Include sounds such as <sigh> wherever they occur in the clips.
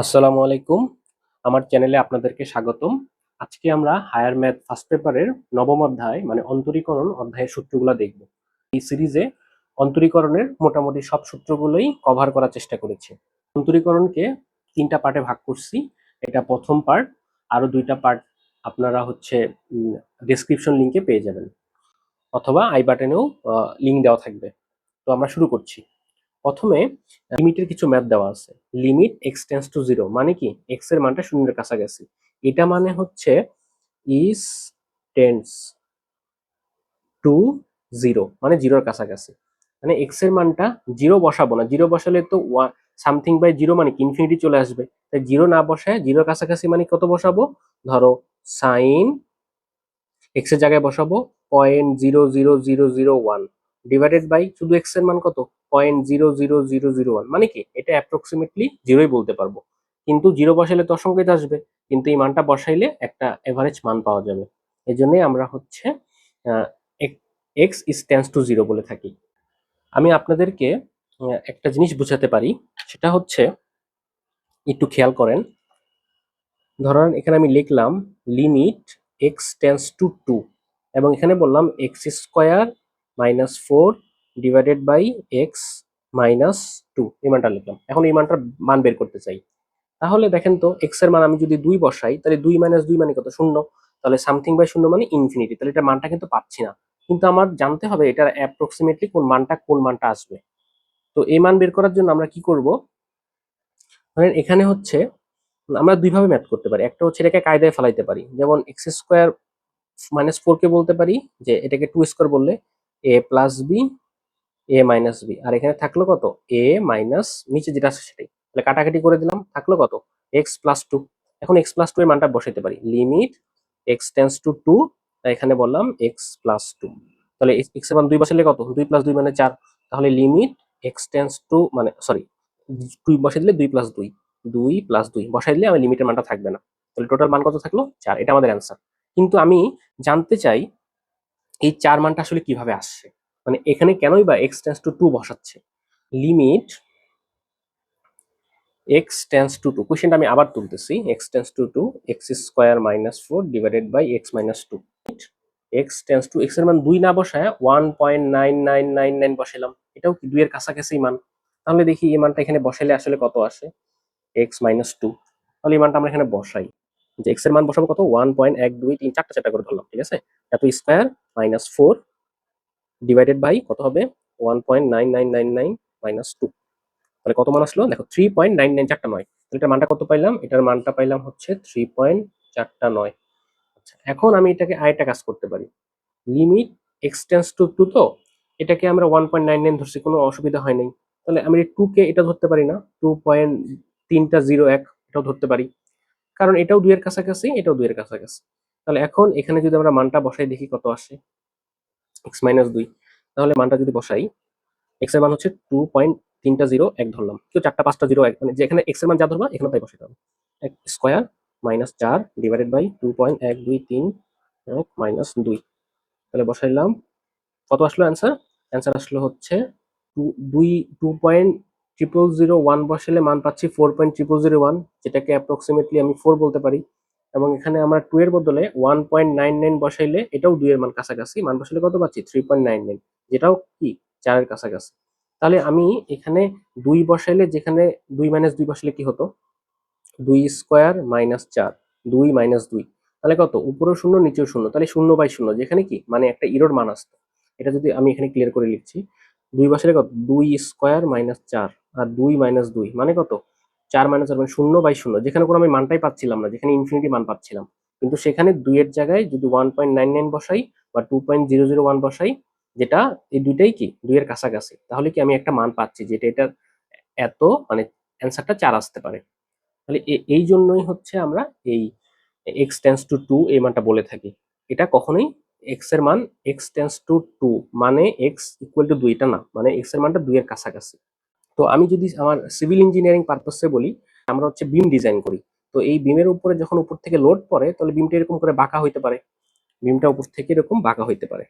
আসসালামু আলাইকুম। আমার চ্যানেলে আপনাদেরকে স্বাগতম। আজকে আমরা হায়ার ম্যাথ ফার্স্ট পেপারের নবম অধ্যায় মানে অন্তরীকরণ অধ্যায়ের সূত্রগুলো দেখব। এই সিরিজে অন্তরীকরণের মোটামুটি সব সূত্রগুলোই কভার করার চেষ্টা করেছি। অন্তরীকরণকে তিনটা পার্টে ভাগ করছি। এটা প্রথম পার্ট আরও দুইটা পার্ট আপনারা হচ্ছে ডেসক্রিপশন লিঙ্কে পেয়ে যাবেন। অথবা আই বাটনেও লিঙ্ক দেওয়া থাকবে। তো আমরা শুরু করছি। প্রথমে, লিমিটের কিছু ম্যাথ দেওয়া আছে। Limit X tends to zero মানে কি? এক্সের মানটা শূন্যের কাছাকাছি। এটা মানে হচ্ছে ইস টেন্স টু জিরো মানে জিরোর কাছাকাছি। মানে এক্সের মানটা জিরো বসাবো না। জিরো বসালে তো সামথিং বাই জিরো মানে কি? ইনফিনিটি চলে আসবে। তাই জিরো না বসায় জিরোর কাছাকাছি মানে কত বসাবো? ধরো সাইন এক্সের জায়গায় বসাবো। Point zero zero zero zero one divided by শুধু এক্সের মান কত? Point zero zero zero zero one মানে কি? এটা অ্যাপ্রক্সিমেটলি জিরোই বলতে পারব। কিন্তু জিরো বসাইলে তো অসংখ্যিত আসবে। কিন্তু এই মানটা বসাইলে একটা এভারেজ মান পাওয়া যাবে। এই জন্যই আমরা হচ্ছে X is tends to zero বলে থাকি। আমি আপনাদেরকে একটা জিনিস বোঝাতে পারি। সেটা হচ্ছে, একটু খেয়াল করেন। ধরেন এখানে আমি লিখলাম limit X tends to two এবং এখানে বললাম X square minus four divided by X minus two এই মানটা লিখলাম। এখন এই মানটার মান বের করতে চাই। তাহলে দেখেন তো এক্সের মান আমি যদি দুই বসাই, তাহলে দুই মাইনাস দুই মানে কত? শূন্য। তাহলে সামথিং বাই শূন্য মানে ইনফিনিটি তাহলে এটা মানটা কিন্তু পাচ্ছি না। কিন্তু আমার জানতে হবে এটার অ্যাপ্রক্সিমেটলি কোন মানটা কোন মানটা আসবে। তো এই মান বের করার জন্য আমরা কি করব? ধরেন এখানে হচ্ছে, আমরা দুইভাবে ম্যাথ করতে পারি। একটা হচ্ছে এটাকে কায়দায় ফেলাইতে পারি। যেমন এক্স স্কোয়ার মাইনাস ফোর কে বলতে পারি, যে এটাকে টু স্কোয়ার বললে A plus B A minus B আর এখানে থাকল কত? এ মাইনাস নিচে যেটা আছে সেটাই। তাহলে কাটাকাটি করে দিলাম, থাকল কত? এক্স প্লাস টু এখন এক্স প্লাস টু এর মানটা বসাইতে পারি। Limit X tends to two এখানে বললাম এক্স প্লাস টু তাহলে এক্সের মান দুই বসাইলে কত? দুই প্লাস দুই মানে চার। তাহলে লিমিট এক্স টেন্স টু মানে সরি দুই বসাই দিলে দুই প্লাস দুই। দুই প্লাস দুই। বসাই দিলে আমার লিমিটের মানটা থাকবে না। তাহলে টোটাল মান কত থাকল? চার। এটা আমাদের অ্যান্সার কিন্তু আমি জানতে চাই, এই চার মানটা আসলে কীভাবে আসছে? মানে এখানে কেনই বা এক্স টেন্স টু টু বসাচ্ছে? Limit X tends to two কোয়েশ্চেনটা আমি আবার তুলতেছি। X tends to two X square minus four divided by X minus two X tends to এক্সের মান দুই না বসায় one point nine nine nine nine বসাইলাম। এটাও কি দুইয়ের কাছাকাছি মান? তাহলে দেখি এই মানটা এখানে বসাইলে আসলে কত আসে? এক্স মাইনাস টু তাহলে এই মানটা আমরা এখানে বসাই। যে এক্সের মান বসাবো কত? ওয়ান পয়েন্ট এক দুই তিন চারটা চারটা করে ধরলাম, ঠিক আছে? এত square minus four divided by কত হবে? One point nine nine nine nine minus two তাহলে কত মান আসলো? দেখো থ্রি পয়েন্ট নাইন নাইন চারটা নয়। তাহলে এটার মানটা কত পাইলাম? এটার মানটা পাইলাম হচ্ছে থ্রি পয়েন্ট চারটা নয়। আচ্ছা এখন আমি এটাকে আরেকটা কাজ করতে পারি। লিমিট এক্সটেন্স টু টু তো? এটাকে আমরা ওয়ান পয়েন্ট নাইন নাইন ধরছি, কোনো অসুবিধা হয় নাই। তাহলে আমি টু কে এটা ধরতে পারি না টু পয়েন্ট তিনটা জিরো এক এটাও ধরতে পারি। কারণ এটাও দুইয়ের কাছাকাছি, এটাও দুইয়ের কাছাকাছি। তাহলে এখন এখানে যদি আমরা মানটা বসাই, দেখি কত আসে। এক্স মাইনাস দুই। তাহলে মানটা যদি বসাই এক্সের মান হচ্ছে টু পয়েন্ট তিনটা জিরো এক ধরলাম। কেউ চারটা পাঁচটা জিরো এক মানে যেখানে এক্সের মান যা ধরবা, এখানে তাই বসাইতে হবে। এক স্কোয়ার মাইনাস চার ডিভাইডেড বাই টু পয়েন্ট এক দুই তিন এক মাইনাস দুই। তাহলে বসাইলাম। কত আসলো অ্যান্সার অ্যান্সার আসলো হচ্ছে টু দুই two point triple zero one বসালে মান পাচ্ছি four point triple zero one যেটাকে অ্যাপ্রক্সিমেটলি আমি ফোর বলতে পারি। এবং এখানে আমরা টু এর বদলে ওয়ান পয়েন্ট নাইন নাইন বসাইলে এটাও দুই এর মান কাছাকাছি। মান বসালে কত পাচ্ছি? থ্রি পয়েন্ট নাইন নাইন যেটাও কি? চারের কাছাকাছি। তাহলে আমি এখানে দুই বসাইলে যেখানে দুই মাইনাস দুই বসালে কি হতো? দুই স্কোয়ার মাইনাস চার। দুই মাইনাস দুই। তাহলে কত? উপরেও শূন্য, নিচেও শূন্য। তাহলে শূন্য বাই শূন্য। যেখানে কি? মানে একটা ইরোর মান আসতো। এটা যদি আমি এখানে ক্লিয়ার করে লিখছি, দুই বসালে কত? দুই স্কোয়ার মাইনাস চার। আর দুই মাইনাস দুই। মানে কত? চার মাইনাস চার মানে শূন্য বাই শূন্য। যেখানে কোনো আমি মানটাই পাচ্ছিলাম না, যেখানে ইনফিনিটি মান পাচ্ছিলাম। কিন্তু সেখানে দুইয়ের জায়গায় যদি ওয়ান পয়েন্ট নাইন নাইন বসাই বা two point zero zero one বসাই, যেটা এই দুইটাই কি? দুইয়ের কাছাকাছি। তাহলে কি আমি একটা মান পাচ্ছি যেটা এটার এত মানে অ্যান্সারটা চার আসতে পারে। তাহলে এই জন্যই হচ্ছে আমরা এই এক্স টেন্স টু টু এই মানটা বলে থাকি। এটা কখনোই এক্সের মান এক্স টেন্স টু টু মানে এক্স ইকুয়াল টু দুইটা না। মানে এক্সের মানটা দুইয়ের কাছাকাছি। তো আমি যদি আমার সিভিল ইঞ্জিনিয়ারিং পারপাসে বলি, আমরা হচ্ছে বিম ডিজাইন করি। তো এই বিমের উপরে যখন উপর থেকে লোড পড়ে, তাহলে বিমটা এরকম করে বাঁকা হইতে পারে। বিমটা উপর থেকে এরকম বাঁকা হইতে পারে।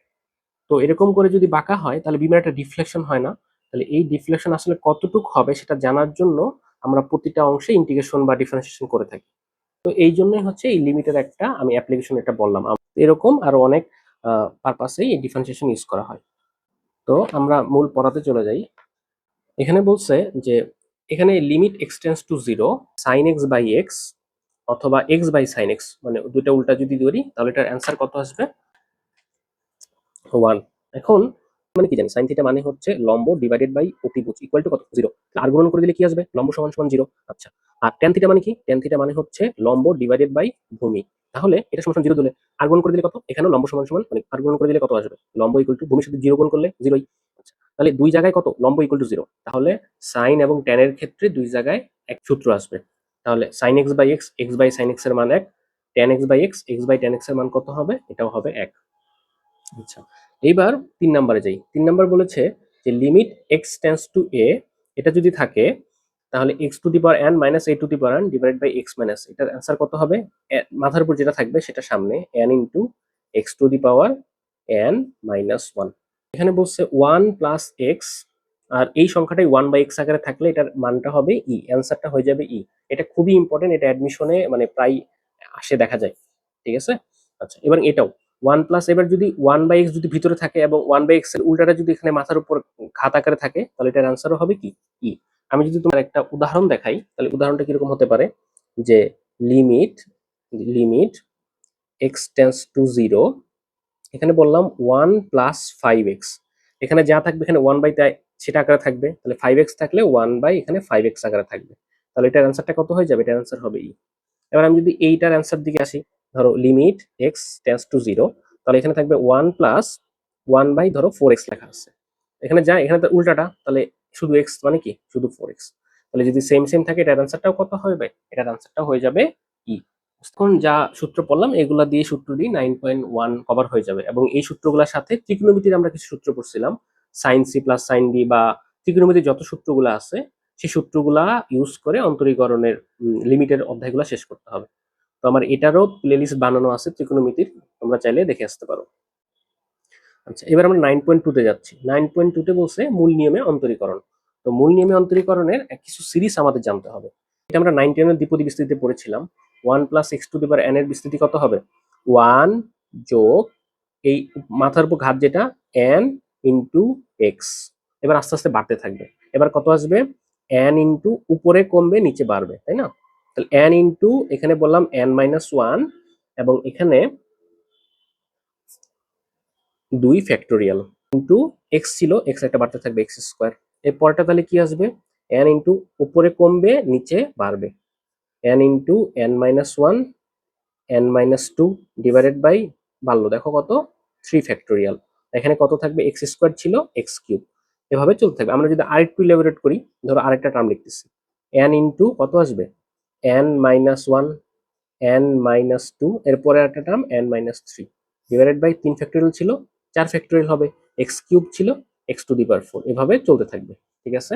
তো এরকম করে যদি বাঁকা হয়, তাহলে বিমের একটা ডিফ্লেকশন হয় না। তাহলে এই ডিফ্লেকশন আসলে কতটুকু হবে সেটা জানার জন্য আমরা প্রতিটা অংশে ইন্টিগ্রেশন বা ডিফারেন্সিয়েশন করে থাকি। তো এই জন্যই হচ্ছে এই লিমিটের একটা আমি অ্যাপ্লিকেশন এটা বললাম। এরকম আরও অনেক পারপাসেই এই ডিফারেন্সিয়েশন ইউজ করা হয়। তো আমরা মূল পড়াতে চলে যাই। এখানে বলছে যে এখানে limit X tends to zero sine X by X অথবা এক্স বাই সাইন এক্স মানে দুইটা উল্টা যদি ধরি, তাহলে এটার অ্যান্সার কত আসবে? ওয়ান এখন মানে কি জানি সাইন থিটা মানে হচ্ছে লম্ব ডিভাইডেড বাই অতিভুজ ইকুয়াল টু কত? জিরো আর করে দিলে কি আসবে? লম্ব সমান সমান জিরো আচ্ছা আর ট্যান থিটা মানে কি? ট্যান থিটা মানে হচ্ছে লম্ব ডিভাইডেড বাই ভূমি। তাহলে এটা সমান জিরো দিলে আর করে দিলে কত? এখানে লম্ব সমান সমান মানে আর করে দিলে কত আসবে? লম্ব ইকুয়াল টু ভূমির সাথে জিরো গুণ করলে জিরোই তাহলে দুই জায়গায় কত? লম্ব ইকুয়াল টু জিরো তাহলে সাইন এবং ট্যানের ক্ষেত্রে দুই জায়গায় এক সূত্র আসবে। তাহলে sine X by X X by sine এক্সের মান এক tan X by X X by tan এক্সের মান কত হবে? এটাও হবে এক। আচ্ছা এইবার তিন নম্বরে যাই। তিন নম্বর বলেছে যে limit X tends to A এটা যদি থাকে, তাহলে X to the power N minus A to the power N divide by X minus এটার অ্যান্সার কত হবে? মাথার উপর যেটা থাকবে সেটা সামনে N into X to the power N minus one এখানে বলছে ওয়ান প্লাস এক্স আর এই সংখ্যাটাই ওয়ান বাই এক্স আকারে থাকলে এটার মানটা হবে ই অ্যান্সারটা হয়ে যাবে ই এটা খুবই ইম্পর্টেন্ট এটা অ্যাডমিশনে মানে প্রায় আসে, দেখা যায়। ঠিক আছে? আচ্ছা এবার এটাও। ওয়ান প্লাস এবার যদি ওয়ান বাই এক্স যদি ভিতরে থাকে এবং ওয়ান বাই এক্সের উল্টাটা যদি এখানে মাথার উপর ঘাত আকারে থাকে, তাহলে এটার অ্যান্সারও হবে কি? ই আমি যদি তোমার একটা উদাহরণ দেখাই, তাহলে উদাহরণটা কীরকম হতে পারে? যে limit limit X tends to zero এখানে বললাম ওয়ান প্লাস ফাইভ এক্স এখানে যা থাকবে এখানে ওয়ান বাই তাই সেটা আকারে থাকবে। তাহলে ফাইভ এক্স থাকলে ওয়ান বাই এখানে ফাইভ এক্স আকারে থাকবে। তাহলে এটার অ্যান্সারটা কত হয়ে যাবে? এটার অ্যান্সার হবে ই এবার আমি যদি এইটার অ্যান্সার দিকে আসি, ধরো limit X tends to zero তাহলে এখানে থাকবে ওয়ান প্লাস ওয়ান বাই ধরো ফোর এক্স লেখা আছে। এখানে যা, এখানে তো উল্টাটা, তাহলে শুধু এক্স মানে কি? শুধু ফোর এক্স তাহলে যদি সেম সেম থাকে, এটার অ্যান্সারটাও কত হবে? এটার অ্যান্সারটাও হয়ে যাবে এখন যা সূত্র পড়লাম, এগুলা দিয়ে সূত্র দিয়ে নাইন পয়েন্ট ওয়ান কভার হয়ে যাবে। এবং এই সূত্রগুলোর সাথে ত্রিকোণমিতির আমরা কিছু সূত্র পড়ছিলাম। Sine C plus sine D বা ত্রিকোণমিতির যত সূত্রগুলো আছে সেই সূত্রগুলা ইউজ করে অন্তরীকরণের লিমিটের অধ্যায়গুলো শেষ করতে হবে। তো আমার এটারও প্লেলিস্ট বানানো আছে ত্রিকোণমিতির তোমরা চাইলে দেখে আসতে পারো। আচ্ছা এবার আমরা নাইন পয়েন্ট টুতে যাচ্ছি। নাইন পয়েন্ট টুতে বলছে মূল নিয়মে অন্তরীকরণ। তো মূল নিয়মে অন্তরীকরণের কিছু সিরিজ আমাদের জানতে হবে। এটা আমরা নাইন টেনের দ্বিপদী বিস্তৃতিতে পড়েছিলাম। One plus X to the power N এর বিস্তৃতি কত হবে? ওয়ান যোগ এই মাথার উপর ঘাত যেটা, এন ইন্টু এক্স এবার আস্তে আস্তে বাড়তে থাকবে। এবার কত আসবে? এন ইন্টু উপরে কমবে, নিচে বাড়বে, তাই না? তাহলে এন ইন্টু এখানে বললাম এন মাইনাস ওয়ান এবং এখানে দুই ফ্যাক্টোরিয়াল ইন্টু এক্স ছিল এক্স একটা বাড়তে থাকবে এক্স স্কোয়ার এর পরটা তাহলে কি আসবে? এন ইন্টু উপরে কমবে, নিচে বাড়বে। N into N minus one N minus two divided by বাড়লো। দেখো কত? থ্রি ফ্যাক্টোরিয়াল এখানে কত থাকবে? এক্স স্কোয়ার ছিল এক্স কিউব এভাবে চলতে থাকবে। আমরা যদি আরেকটু ইলেবোরেট করি, ধরো আরেকটা টার্ম লিখতেছি। এন ইন্টু কত আসবে? N minus one N minus two এরপরে একটা term N minus three divided by তিন ফ্যাক্টোরিয়াল ছিল, চার ফ্যাক্টোরিয়াল হবে। এক্স কিউব ছিল X to the power four এভাবে চলতে থাকবে। ঠিক আছে?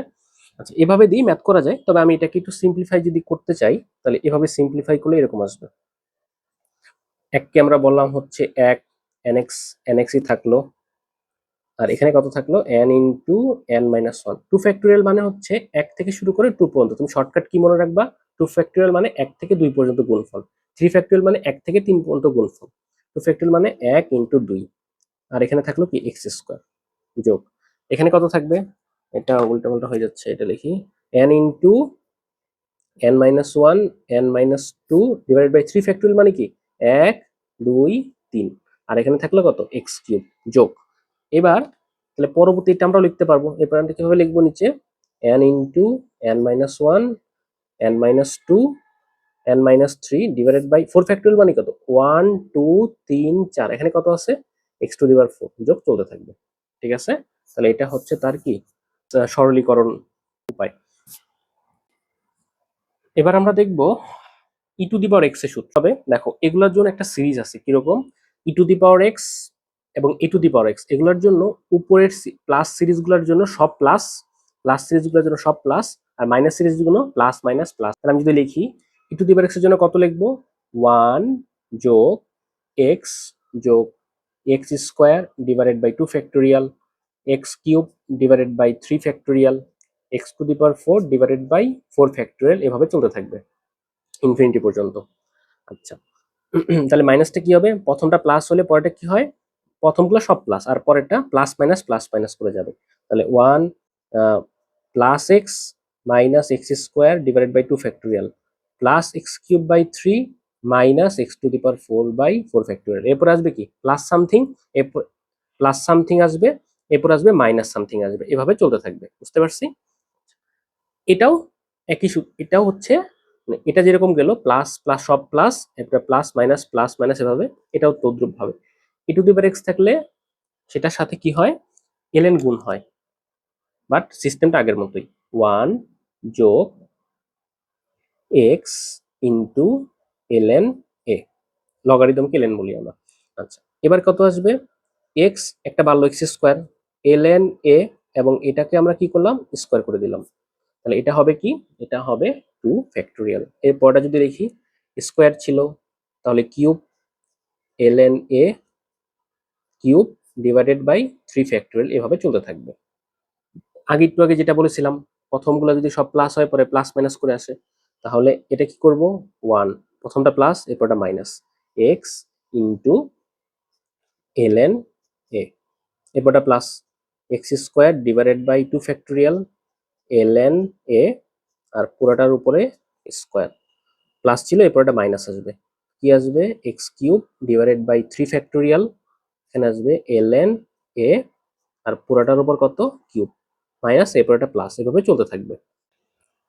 আচ্ছা এভাবে দিয়ে ম্যাথ করা যায়। তবে আমি এটাকে একটু সিম্পলিফাই যদি করতে চাই, তাহলে এভাবে সিম্পলিফাই করলে এরকম আসবে। এককে আমরা বললাম হচ্ছে এক এনএক্স এনএক্সই থাকল। আর এখানে কত থাকল? N into N minus one two factorial মানে হচ্ছে এক থেকে শুরু করে টু পর্যন্ত। তুমি শর্টকাট কি মনে রাখবা? টু ফ্যাক্টোরিয়াল মানে এক থেকে দুই পর্যন্ত গুণফল। থ্রি ফ্যাক্টোরিয়াল মানে এক থেকে তিন পর্যন্ত গুণফল। টু ফ্যাক্টোরিয়াল মানে এক ইন্টু দুই। আর এখানে থাকল কি? এক্স স্কোয়ার যোগ। এখানে কত থাকবে? এটা উল্টা পাল্টা হয়ে যাচ্ছে, এটা লিখি। N into N minus one N minus two divided by three factorial মানে কি? এক, দুই, তিন। আর এখানে থাকল কত? এক্স কিউব যোগ। এবার, তাহলে পরবর্তী এটা আমরা লিখতে পারব। এই প্যারানটা কীভাবে লিখব নিচে? N into N minus one N minus two N minus three divided by four factorial মানে কত? ওয়ান টু তিন, চার। এখানে কত আছে? এক্স টু দিবার ফোর যোগ চলতে থাকবে। ঠিক আছে? তাহলে এটা হচ্ছে তার কি? সরলীকরণ উপায়। এবার আমরা দেখব ই টু দি পাওয়ার এক্সের সূত্র। হবে দেখো, এগুলোর জন্য একটা সিরিজ আছে, কীরকম? ই টু দি পাওয়ার এক্স এবং এ টু দি পাওয়ার এক্স এগুলোর জন্য উপরের প্লাস সিরিজগুলোর জন্য সব প্লাস প্লাস সিরিজগুলোর জন্য সব প্লাস আর মাইনাস সিরিজগুলো প্লাস মাইনাস প্লাস তাহলে আমি যদি লিখি ই টু দি পাওয়ার এক্সের জন্য কত লিখব? ওয়ান যোগ এক্স যোগ x square divided by two factorial x cube divided by three factorial x to the power four divided by four factorial এভাবে চলতে থাকবে ইনফিনিটি পর্যন্ত। আচ্ছা <clears throat> তাহলে মাইনাসটা কি হবে? প্রথমটা প্লাস হলে পরেরটা কি হয়? প্রথমগুলো সব প্লাস আর পরেরটা প্লাস মাইনাস প্লাস মাইনাস করে যাবে। তাহলে one plus x minus x square divided by two factorial plus x cube by three minus x to the power four by four factorial এরপর আসবে কি? প্লাস সামথিং এরপর plus something আসবে এরপর আসবে মাইনাস সামথিং আসবে। এভাবে চলতে থাকবে, বুঝতে পারছি? এটাও একই এটাও হচ্ছে মানে এটা যেরকম গেল প্লাস প্লাস সব প্লাস এরপরে প্লাস মাইনাস প্লাস মাইনাস এভাবে, এটাও তদ্রুপ ভাবে। ই টু দি এক্স থাকলে সেটার সাথে কি হয়? এলএন গুণ হয়। বাট সিস্টেমটা আগের মতোই। ওয়ান যোগ x into L N a লগারিদমকে LN বলি আমরা। আচ্ছা এবার কত আসবে? এক্স একটা বাড়লো এক্স স্কোয়ার এলএন এ এবং এটাকে আমরা কি করলাম? স্কোয়ার করে দিলাম। তাহলে এটা হবে কি? এটা হবে টু ফ্যাক্টোরিয়াল এরপরটা যদি দেখি স্কোয়ার ছিল, তাহলে cube LN a cube divided by three factorial এভাবে চলতে থাকবে। আগে একটু আগে যেটা বলেছিলাম, প্রথমগুলো যদি সব প্লাস হয়, পরে প্লাস মাইনাস করে আসে, তাহলে এটা কি করব? ওয়ান প্রথমটা প্লাস এরপরটা minus x into LN a এরপরটা plus x square divided by two factorial LN a আর পুরোটার উপরে স্কোয়ার। প্লাস ছিল এরপরটা মাইনাস আসবে। কি আসবে? X cube divided by three factorial, এখানে আসবে এলএন এ আর পুরোটার উপর কত? কিউব। মাইনাস, এরপর একটা প্লাস, এভাবে চলতে থাকবে।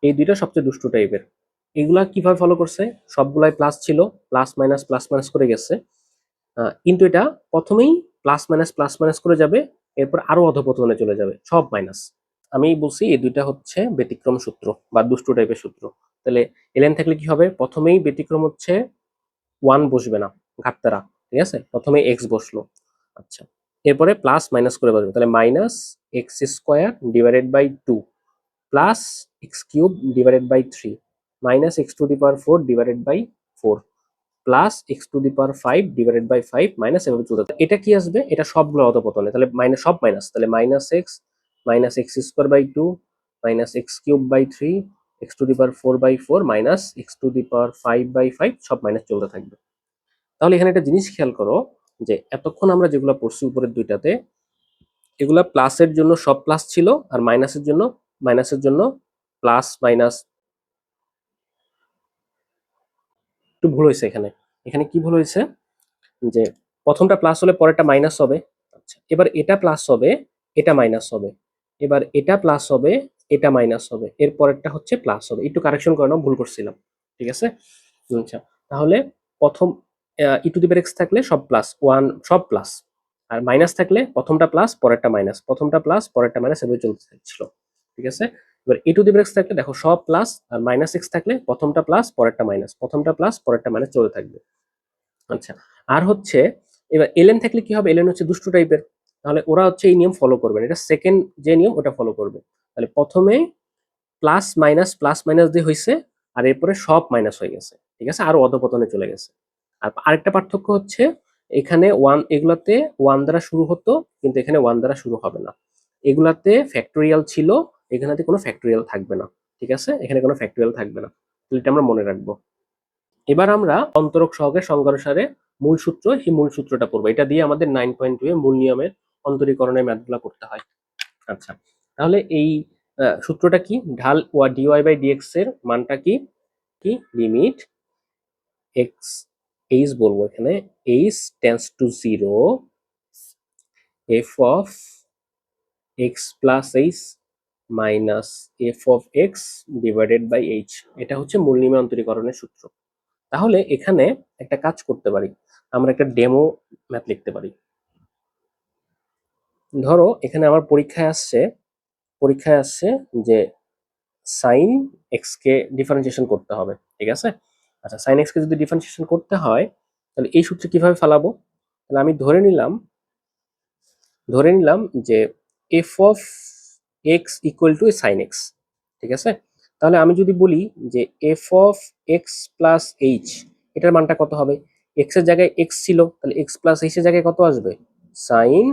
এই দুইটা সবচেয়ে দুষ্টু টাইপের। এগুলা কীভাবে ফলো করছে? সবগুলাই প্লাস ছিল প্লাস মাইনাস প্লাস মাইনাস করে গেছে। কিন্তু এটা প্রথমেই প্লাস মাইনাস প্লাস মাইনাস করে যাবে এরপর আরও অধপতনে চলে যাবে, সব মাইনাস আমি বলছি এই দুইটা হচ্ছে ব্যতিক্রম সূত্র বা দুষ্টু টাইপের সূত্র। তাহলে এলেন থাকলে কি হবে? প্রথমেই ব্যতিক্রম হচ্ছে ওয়ান বসবে না ঘাটতারা ঠিক আছে? প্রথমে এক্স বসল আচ্ছা। এরপরে প্লাস মাইনাস করে বসবে, তাহলে minus x square divided by two plus x cube divided by three minus x to the power four divided by four plus x to the power five divided by five minus এভাবে চলতে থাকবে। এটা কি আসবে? এটা সবগুলো অতপতনে তাহলে minus সব মাইনাস তাহলে minus x minus x square by two minus x cube by three x to the power four by four minus x to the power five by five সব মাইনাস চলতে থাকবে। তাহলে এখানে একটা জিনিস খেয়াল করো যে এতক্ষণ আমরা যেগুলো পড়ছি উপরের দুইটাতে, এগুলা প্লাসের জন্য সব প্লাস ছিল, আর মাইনাসের জন্য মাইনাসের জন্য প্লাস মাইনাস একটু ভুল হয়েছে এখানে। এখানে কি ভুল হয়েছে? যে প্রথমটা প্লাস হলে পরেরটা মাইনাস হবে। আচ্ছা এবার এটা প্লাস হবে, এটা মাইনাস হবে। এবার এটা প্লাস হবে, এটা মাইনাস হবে। এর পরেরটা হচ্ছে প্লাস হবে। একটু কারেকশন করে নাও, ভুল করছিলাম। ঠিক আছে? আচ্ছা তাহলে প্রথম ই টু দি এক্স থাকলে সব প্লাস ওয়ান সব প্লাস আর মাইনাস থাকলে প্রথমটা প্লাস পরেরটা মাইনাস প্রথমটা প্লাস পরেরটা মাইনাস এভাবে চলতে থাকছিল ঠিক আছে? এবার এ টু দি এক্স থাকলে দেখো সব প্লাস আর মাইনাস এক্স থাকলে প্রথমটা প্লাস পরেরটা মাইনাস প্রথমটা প্লাস পরেরটা মাইনাস চলে থাকবে। আচ্ছা আর হচ্ছে এবার এলএন থাকলে কি হবে? এলএন হচ্ছে দুষ্টু টাইপের তাহলে ওরা হচ্ছে এই নিয়ম ফলো করবে না। এটা সেকেন্ড যে নিয়ম, ওটা ফলো করবে। তাহলে প্রথমে প্লাস মাইনাস প্লাস মাইনাস দিয়ে হয়েছে আর এরপরে সব মাইনাস হয়ে গেছে। ঠিক আছে? আরও অধপতনে চলে গেছে। আর আরেকটা পার্থক্য হচ্ছে, এখানে ওয়ান এগুলাতে ওয়ান দ্বারা শুরু হতো, কিন্তু এখানে ওয়ান দ্বারা শুরু হবে না। এগুলাতে ফ্যাক্টোরিয়াল ছিল এখানেতে কোনো ফ্যাক্টোরিয়াল থাকবে না, ঠিক আছে? এখানে কোনো ফ্যাক্টোরিয়াল থাকবে না। তাহলে এটা আমরা মনে রাখব। এবার আমরা অন্তরক সহগের সংজ্ঞানুসারে মূল সূত্র সেই মূল সূত্রটা পড়ব। এটা দিয়ে আমাদের নাইন পয়েন্ট টু এ মূল নিয়মের অন্তরীকরণের ম্যাথগুলো করতে হয়। আচ্ছা তাহলে এই সূত্রটা কি? ঢাল ওয়া ডিওয়াই বাই ডিএক্স এর মানটা কি? কি? লিমিট এক্স এইচ বলব এখানে। H tends to zero f of x plus h minus f of x divided by h এটা হচ্ছে মূল নিয়মের অন্তরীকরণের সূত্র। তাহলে এখানে একটা কাজ করতে পারি, আমরা একটা ডেমো ম্যাথ লিখতে পারি। ধরো, এখানে আমার পরীক্ষায় আসছে পরীক্ষায় আসছে যে সাইন এক্স কে ডিফারেন্সিয়েশন করতে হবে, ঠিক আছে? আচ্ছা সাইন এক্স কে যদি ডিফারেন্সিয়েশন করতে হয়, তাহলে এই সূত্রে কীভাবে ফেলাবো? তাহলে আমি ধরে নিলাম ধরে নিলাম যে f of x equal to sine x ঠিক আছে? তাহলে আমি যদি বলি যে f of x plus h এটার মানটা কত হবে? এক্সের জায়গায় এক্স ছিল, তাহলে এক্স প্লাস এইচ এর জায়গায় কত আসবে? সাইন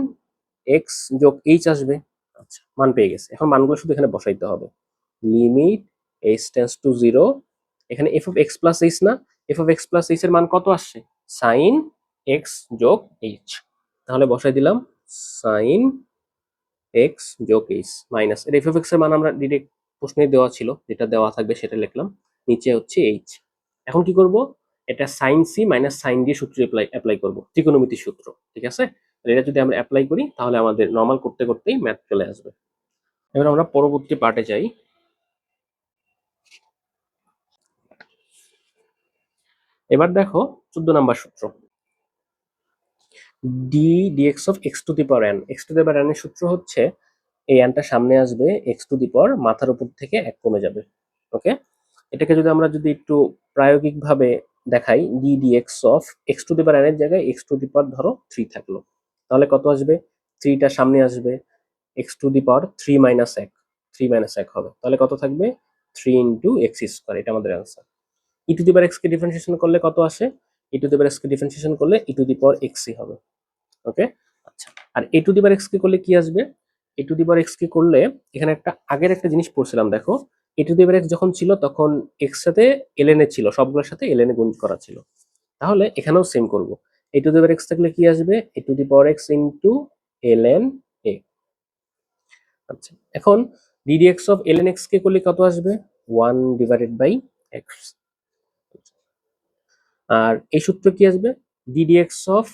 এক্স যোগ এইচ আসবে। আচ্ছা মান পেয়ে গেছে। এখন মানগুলো শুধু এখানে বসাইতে হবে। Limit h tends to zero এখানে f of x plus h না f of x plus h এর মান কত আসছে? সাইন এক্স যোগ এইচ তাহলে বসাই দিলাম সাইন এক্স যোগ এইচ মাইনাস এর এফ এক্সের মান আমরা ডিরেক্ট প্রশ্নে দেওয়া ছিল, যেটা দেওয়া থাকবে সেটা লিখলাম, নিচে হচ্ছে এইচ এখন কি করব? এটা সাইন সি মাইনাস সাইন দিয়ে সূত্র অ্যাপ্লাই অ্যাপ্লাই করব ত্রিকোণমিতি সূত্র, ঠিক আছে? এটা যদি আমরা অ্যাপ্লাই করি, তাহলে আমাদের নর্মাল করতে করতেই ম্যাথ চলে আসবে। এবার আমরা পরবর্তী পার্টে যাই। এবার দেখো, চোদ্দ নাম্বার সূত্র। D dx of x to the power n x to the power এর সূত্র হচ্ছে, এই এনটা সামনে আসবে এক্স টু দি পাওয়ার মাথার উপর থেকে এক কমে যাবে ওকে এটাকে যদি আমরা যদি একটু প্রায়োগিকভাবে দেখাই d dx of x to the power n এর জায়গায় এক্স টু দি পাওয়ার ধরো থ্রি থাকল, তাহলে কত আসবে? থ্রিটা সামনে আসবে x to the power three minus এক থ্রি মাইনাস এক হবে, তাহলে কত থাকবে? থ্রি ইন্টু এক্স স্কোয়ার এটা আমাদের answer e to the power x K differentiation করলে কত আসে? E to the power x K differentiation করলে ই টু দি পাওয়ার এক্সই হবে। ওকে? আচ্ছা আর এ টু দি পাওয়ার এক্স কে করলে কি আসবে? A to the power x কে করলে এখানে একটা আগের একটা জিনিস পড়ছিলাম, দেখো। এ টু দি পাওয়ার এক্স যখন ছিল তখন এক্স সাথে এলএন এ ছিল, সবগুলোর সাথে এলএন এ গুণ করা ছিল। তাহলে এখানেও সেম করব। এ টু দি পাওয়ার এক্স থাকলে কি আসবে? A to the power x into LN a আচ্ছা এখন d dx of LN x কে করলে কত আসবে? ওয়ান ডিভাইডেড বাই এক্স আর এই সূত্র কি আসবে? D dx of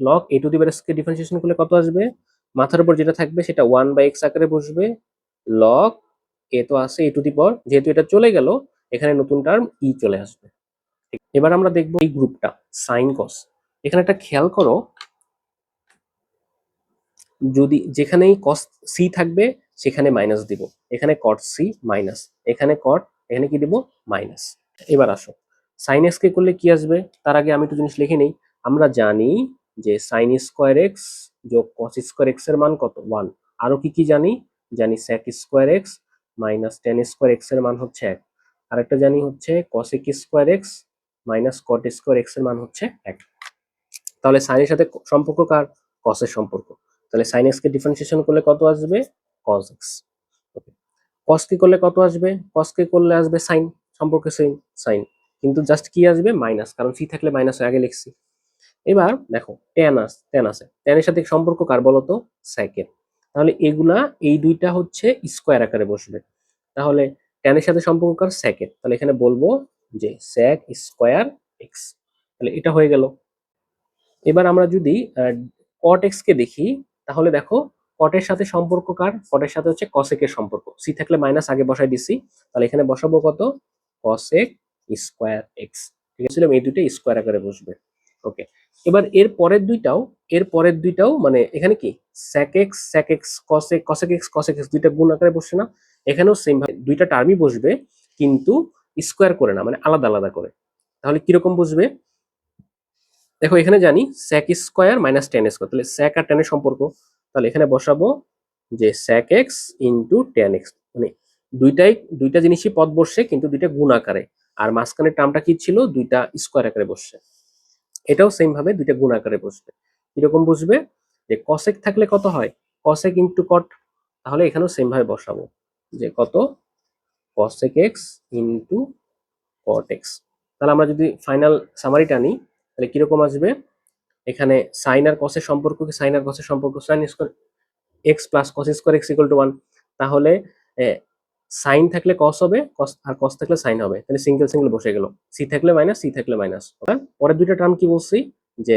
log a to the power K differentiation করলে কত আসবে? মাথার উপর যেটা থাকবে সেটা ওয়ান বাই এক্স আকারে বসবে। লগ এ তো আছে এ টু দি পাওয়ার যেহেতু এটা চলে গেল, এখানে নতুন টার্ম ই চলে আসবে। এবার আমরা দেখব এই গ্রুপটা সাইন কস এখানে একটা খেয়াল করো, যদি যেখানেই কস সি থাকবে, সেখানে মাইনাস দিব। এখানে কট সি মাইনাস এখানে কট এখানে কি দিব? মাইনাস এবার আসো। সাইন এক্স কে করলে কি আসবে? তার আগে আমি একটু জিনিস লিখে নেই। আমরা জানি যে সাইন স্কোয়ার এক্স যোগ কস স্কোয়ার এক্সের মান কত? ওয়ান আরও কি কি জানি? জানি sec square x minus tan square এক্সের মান হচ্ছে এক। আরেকটা জানি হচ্ছে cos cosec square x minus cot square এক্সের মান হচ্ছে এক। তাহলে সাইনের সাথে সম্পর্ক কার? কসের সম্পর্ক। তাহলে সাইন এক্স কে ডিফারেন্সিয়েশন করলে কত আসবে? কস এক্স কস কে করলে কত আসবে? কস কে করলে আসবে সাইন সম্পর্কে সেম সাইন কিন্তু জাস্ট কি আসবে? মাইনাস কারণ সি থাকলে মাইনাস আগে লিখছি। এবার দেখো টেন আস টেন আছে। টেনের সাথে সম্পর্ক কার বলতো? স্যাকের তাহলে এগুলা, এই দুইটা হচ্ছে স্কোয়ার আকারে বসবে। তাহলে টেনের সাথে সম্পর্ক কার? স্যাকের তাহলে এখানে বলব যে স্যাক স্কোয়ার এক্স তাহলে এটা হয়ে গেল। এবার আমরা যদি কট এক্স কে দেখি, তাহলে দেখো কটের সাথে সম্পর্ক কার? কটের সাথে হচ্ছে কসেকের সম্পর্ক। সি থাকলে মাইনাস আগে বসাই দিছি। তাহলে এখানে বসাবো কত? কসেক স্কোয়ার এক্স ঠিক আছে? এই দুইটা স্কোয়ার আকারে বসবে। ওকে এবার এর পরের দুইটাও, এর পরের দুইটাও মানে এখানে কি? Sec x sec x cosec cosec x cosec x দুইটা গুণ আকারে বসছে না? এখানেও সেম দুইটা টার্মই বসবে, কিন্তু স্কোয়ার করে না মানে আলাদা আলাদা করে। তাহলে কীরকম বসবে? দেখো, এখানে জানি sec square minus tan square তাহলে স্যাক আর টেনের সম্পর্ক। তাহলে এখানে বসাবো যে sec x into tan x মানে দুইটাই, দুইটা জিনিসই পদ বসছে, কিন্তু দুইটা গুণ আকারে। আর মাঝখানের টার্মটা কি ছিল? দুইটা স্কোয়ার আকারে বসছে। এটাও সেম ভাবে দুইটা গুণ আকারে বসবে। কীরকম বসবে? যে কসেক থাকলে কত হয়? কসেক ইন্টু কট তাহলে এখানেও সেম ভাবে বসাবো। যে কত? Cosec x into cot x তাহলে আমরা যদি ফাইনাল সামারিটা নিই তাহলে কীরকম আসবে? এখানে সাইন আর কসের সম্পর্ক কি সাইন আর কসের সম্পর্ক sine square x plus cos square x equal to one তাহলে সাইন থাকলে কস হবে কস আর কস থাকলে সাইন হবে। তাহলে সিঙ্গেল সিঙ্গেল বসে গেল। সি থাকলে মাইনাস সি থাকলে মাইনাস পরের দুইটা টার্ম কি বলছি? যে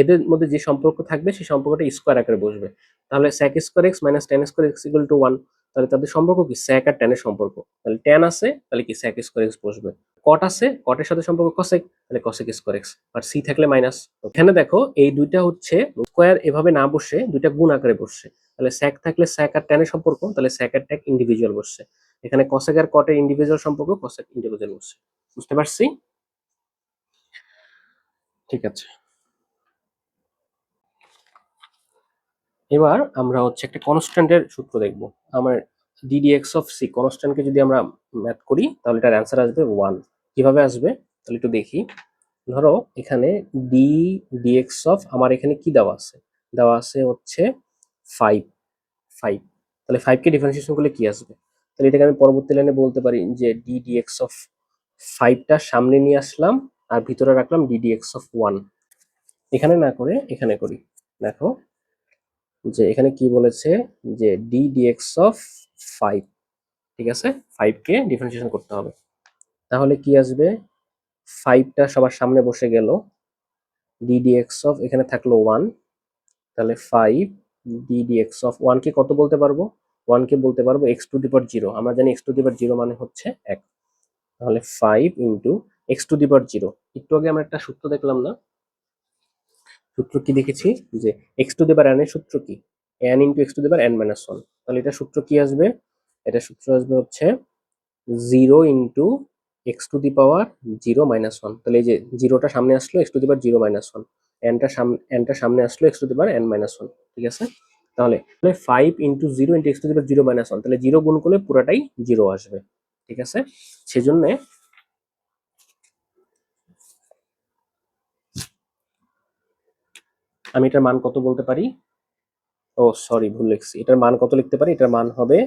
এদের মধ্যে যে সম্পর্ক থাকবে, সেই সম্পর্কটা স্কোয়ার আকারে বসবে। তাহলে sec square x minus tan square x equal to one তাহলে তাদের সম্পর্ক কি? স্যাক আর টেনের সম্পর্ক। তাহলে টেন আছে, তাহলে কি? স্যাক স্কোয়ার এক্স বসবে। কট আছে কটের সাথে সম্পর্ক কসেক তাহলে কসেক স্কোয়ার এক্স আর সি থাকলে মাইনাস এখানে দেখো, এই দুইটা হচ্ছে স্কোয়ার এভাবে না বসে দুইটা গুণ আকারে বসছে। তাহলে স্যাক থাকলে স্যাক আর টেনের সম্পর্ক, তাহলে স্যাক আর ট্যাক ইন্ডিভিজুয়াল বসছে। এখানে কসেক আর কটের ইন্ডিভিজুয়াল সম্পর্ক কসেক ইন্ডিভিজুয়াল বসছে। বুঝতে পারছি? ঠিক আছে। এবার আমরা হচ্ছে একটা কনস্ট্যান্টের সূত্র দেখব। আমার ডিডিএক্স অফ সি কনস্ট্যান্টকে যদি আমরা ম্যাথ করি, তাহলে এটার অ্যান্সার আসবে ওয়ান কীভাবে আসবে? তাহলে একটু দেখি। ধরো এখানে ডি ডিএক্স অফ আমার এখানে কি দেওয়া আছে? দেওয়া আছে হচ্ছে ফাইভ ফাইভ তাহলে ফাইভকে ডিফারেন্সিয়েশন করলে কি আসবে? তাহলে এটাকে আমি পরবর্তী লাইনে বলতে পারি যে ডি ডিএক্স অফ ফাইভটা সামনে নিয়ে আসলাম, আর ভিতরে রাখলাম ডি ডিএক্স অফ ওয়ান এখানে না করে এখানে করি। দেখো যে এখানে কি বলেছে? যে ডি ডিএক্স অফ ফাইভ ঠিক আছে? ফাইভকে ডিফারেন্সিয়েশন করতে হবে। তাহলে কি আসবে? ফাইভটা সবার সামনে বসে গেল। ডি ডিএক্স অফ এখানে থাকল ওয়ান তাহলে ফাইভ ডি ডিএক্স অফ ওয়ানকে কত বলতে পারব? ওয়ানকে বলতে পারব x to the power zero আমরা জানি x to the power zero মানে হচ্ছে এক। তাহলে five into x to the power zero একটু আগে আমরা একটা সূত্র দেখলাম না? সূত্র কি দেখেছি? যে x to the power n এর সূত্র কি? N into x to the power n minus one তাহলে এটা সূত্র কি আসবে? এটা সূত্র আসবে হচ্ছে zero into x to the power zero minus one তাহলে এই যে জিরোটা সামনে আসলো x to the power zero minus one এনটা সামনে এনটা সামনে আসলো x to the power n minus one ঠিক আছে? তাহলে তাহলে five into zero into x to the zero minus one তাহলে জিরো গুণ করলে পুরাটাই জিরো আসবে। ঠিক আছে? সেজন্য আমি এটার মান কত বলতে পারি? ও সরি ভুল লিখছি। এটার মান কত লিখতে পারি? এটার মান হবে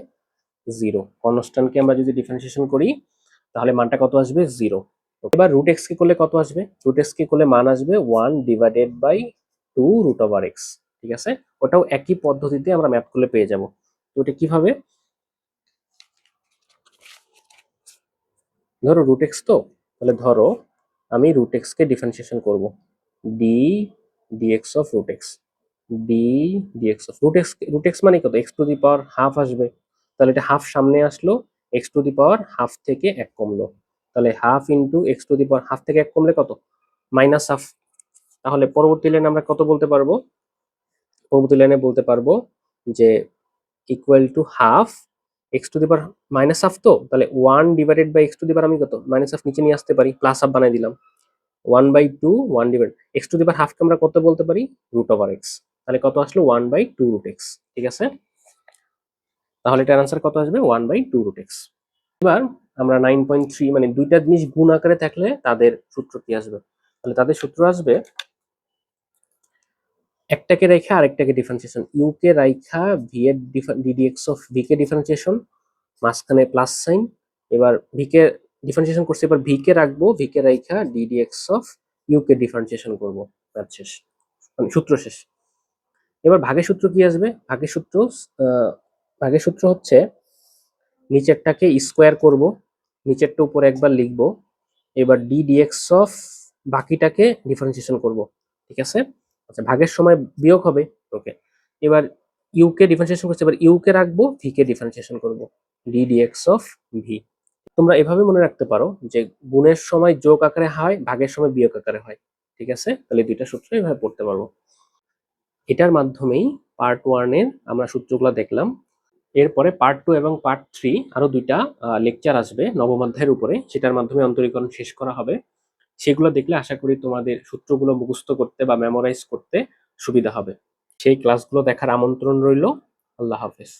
জিরো কনস্ট্যান্টকে আমরা যদি ডিফারেন্সিয়েশন করি, তাহলে মানটা কত আসবে? জিরো এবার রুট এক্স কে করলে কত আসবে? রুট এক্স কে করলে মান আসবে one divided by two root over x ঠিক আছে? ওটাও একই পদ্ধতিতে আমরা ম্যাপ করলে পেয়ে যাব। তো ওটা কীভাবে? ধরো রুট এক্স তো? তাহলে ধরো আমি রুট এক্স কে ডিফারেন্সিয়েশন করব। D dx of root x d dx of root x root x মানে কত? X to the power half আসবে। তাহলে এটা হাফ সামনে আসলো x to the power half থেকে এক কমলো। তাহলে half into x to the power half থেকে এক কমলে কত? মাইনাস হাফ তাহলে পরবর্তী লাইনে আমরা কত বলতে পারব? পরবর্তী লাইনে বলতে পারব যে equal to half x to the power minus half তো? তাহলে one divided by x to the power আমি কত? মাইনাস হাফ নিচে নিয়ে আসতে পারি প্লাস হাফ বানাই দিলাম। One by two, one divide, x to the power হাফকে আমরা কত বলতে পারি? Root over x. তাহলে কত আসলো? One by two root x. ঠিক আছে? তাহলে এটার আনসার কত আসবে? One by two root x. এবার আমরা নাইন পয়েন্ট থ্রি মানে দুইটা জিনিস গুণ আকারে থাকলে তাদের সূত্র কি আসবে? তাহলে তাদের সূত্র আসবে, একটাকে রেখে আরেকটাকে ডিফারেন্সিয়েশন ইউ কে রাইখা ভি এর ডিডিএক্স অফ ভি কে ডিফারেন্সিয়েশন মাঝখানে প্লাস সাইন এবার ভি কে ডিফারেন্সিয়েশন করছি, এবার ভি কে রাখব ভি কে রাইখা ডিডিএক্স অফ ইউ কে ডিফারেন্সিয়েশন করব। ম্যাথ শেষ। মানে সূত্র শেষ। এবার ভাগের সূত্র কি আসবে? ভাগের সূত্র ভাগের সূত্র হচ্ছে নিচেরটাকে স্কোয়ার করব, নিচেরটা উপরে একবার লিখব, এবার ডি ডিএক্স অফ বাকিটাকে ডিফারেন্সিয়েশন করব। ঠিক আছে? আচ্ছা ভাগের সময় বিয়োগ হবে। ওকে। এবার ইউ কে ডিফারেন্সিয়েশন করছে, এবার ইউ কে রাখব ভি কে ডিফারেন্সিয়েশন করব। ডি ডিএক্স অফ ভি তোমরা এভাবে মনে রাখতে পারো যে গুণের সময় যোগ আকারে হয়, ভাগের সময় বিয়োগ আকারে হয়, ঠিক আছে? তাহলে দুইটা সূত্র এভাবে পড়তে পারব। এটার মাধ্যমেই পার্ট ওয়ানের আমরা সূত্রগুলো দেখলাম। এরপরে পার্ট টু এবং পার্ট থ্রি আরও দুইটা লেকচার আসবে নবম অধ্যায়ের উপরে। সেটার মাধ্যমে অন্তরীকরণ শেষ করা হবে। সেগুলো দেখলে আশা করি তোমাদের সূত্রগুলো মুখস্থ করতে বা মেমোরাইজ করতে সুবিধা হবে। সেই ক্লাসগুলো দেখার আমন্ত্রণ রইল। আল্লাহ হাফেজ।